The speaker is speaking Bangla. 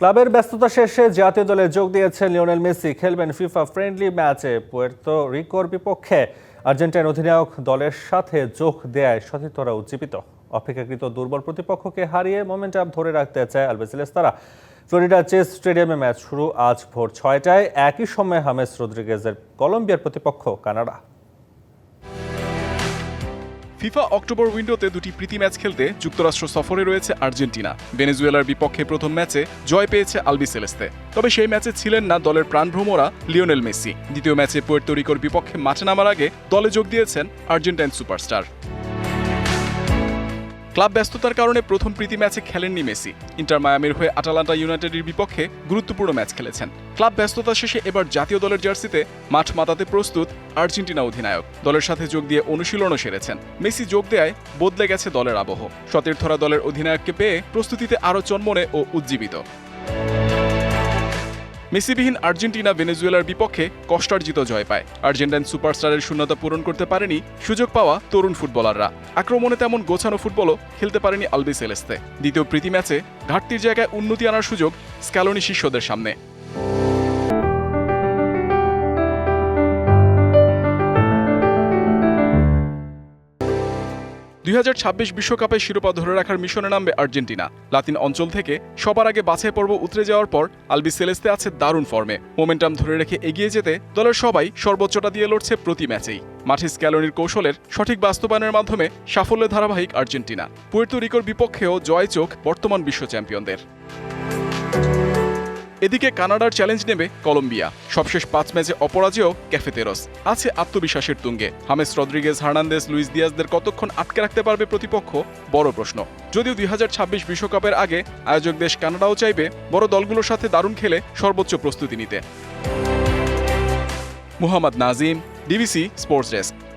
ক্লাবের ব্যস্ততা শেষে জাতীয় দলে যোগ দিয়েছেন লিওনেল মেসি। খেলবেন ফিফা ফ্রেন্ডলি ম্যাচে পুয়ের্তো রিকোর বিপক্ষে। আর্জেন্টাইন অধিনায়ক দলের সাথে যোগ দেয় সতীর্থরা উজ্জীবিত। অপেক্ষাকৃত দুর্বল প্রতিপক্ষকে হারিয়ে মোমেন্টাম ধরে রাখতে চায় আলবেসিলেস তারা ফ্লোরিডা চেস স্টেডিয়ামে ম্যাচ শুরু আজ ভোর ছয়টায়। একই সময়ে হামেস রদ্রিগেজের কলম্বিয়ার প্রতিপক্ষ কানাডা। ফিফা অক্টোবর উইন্ডোতে দুটি প্রীতি ম্যাচ খেলতে যুক্তরাষ্ট্র সফরে রয়েছে আর্জেন্টিনা। ভেনেজুয়েলার বিপক্ষে প্রথম ম্যাচে জয় পেয়েছে আলবি সেলেস্তে। তবে সেই ম্যাচে ছিলেন না দলের প্রাণভ্রমরা লিওনেল মেসি। দ্বিতীয় ম্যাচে পুয়ের্তরিকোর বিপক্ষে মাঠে নামার আগে দলে যোগ দিয়েছেন আর্জেন্টাইন সুপারস্টার। ক্লাব ব্যস্ততার কারণে প্রথম প্রীতি ম্যাচে খেলেননি মেসি। ইন্টার মায়ামির হয়ে আটালান্টা ইউনাইটেডের বিপক্ষে গুরুত্বপূর্ণ ম্যাচ খেলেছেন। ক্লাব ব্যস্ততা শেষে এবার জাতীয় দলের জার্সিতে মাঠ মাতাতে প্রস্তুত আর্জেন্টিনা অধিনায়ক। দলের সাথে যোগ দিয়ে অনুশীলনও সেরেছেন। মেসি যোগ দেয় বদলে গেছে দলের আবহ। সতীর্থরা দলের অধিনায়ককে পেয়ে প্রস্তুতিতে আরও চন্মনে ও উজ্জীবিত। মেসিবিহীন আর্জেন্টিনা ভেনেজুয়েলার বিপক্ষে কষ্টার্জিত জয় পায়। আর্জেন্টাইন সুপারস্টারের শূন্যতা পূরণ করতে পারেনি সুযোগ পাওয়া তরুণ ফুটবলাররা। আক্রমণে তেমন গোছানো ফুটবলও খেলতে পারেনি আলবি সেলেস্তে। দ্বিতীয় প্রীতি ম্যাচে ঘাটতির জায়গায় উন্নতি আনার সুযোগ স্ক্যালোনি শিষ্যদের সামনে। দুই বিশ্বকাপে শিরোপা ধরে রাখার মিশনে নামবে আর্জেন্টিনা। লাতিন অঞ্চল থেকে সবার আগে বাছাই পর্ব উতরে যাওয়ার পর আলবি সেলেস্তে আছে দারুণ ফর্মে। মোমেন্টাম ধরে রেখে এগিয়ে যেতে দলের সবাই সর্বোচ্চটা দিয়ে লড়ছে প্রতি ম্যাচেই। মাঠে স্ক্যালোনির কৌশলের সঠিক বাস্তবায়নের মাধ্যমে সাফল্যের ধারাবাহিক আর্জেন্টিনা। পুয়ের্তো রিকোর বিপক্ষেও জয় চোখ বর্তমান বিশ্ব চ্যাম্পিয়নদের। এদিকে কানাডার চ্যালেঞ্জ নেবে কলম্বিয়া। সবশেষ পাঁচ ম্যাচে অপরাজেয় ক্যাফেতেরস। আছে আত্মবিশ্বাসের তুঙ্গে। হামেস রদ্রিগেজ হার্নান্দেস লুইস দিয়াসদের কতক্ষণ আটকে রাখতে পারবে প্রতিপক্ষ? বড় প্রশ্ন। যদিও দুই বিশ্বকাপের আগে আয়োজক দেশ কানাডাও চাইবে বড় দলগুলোর সাথে দারুণ খেলে সর্বোচ্চ প্রস্তুতি নিতে। Muhammad Nazim, DBC sports desk.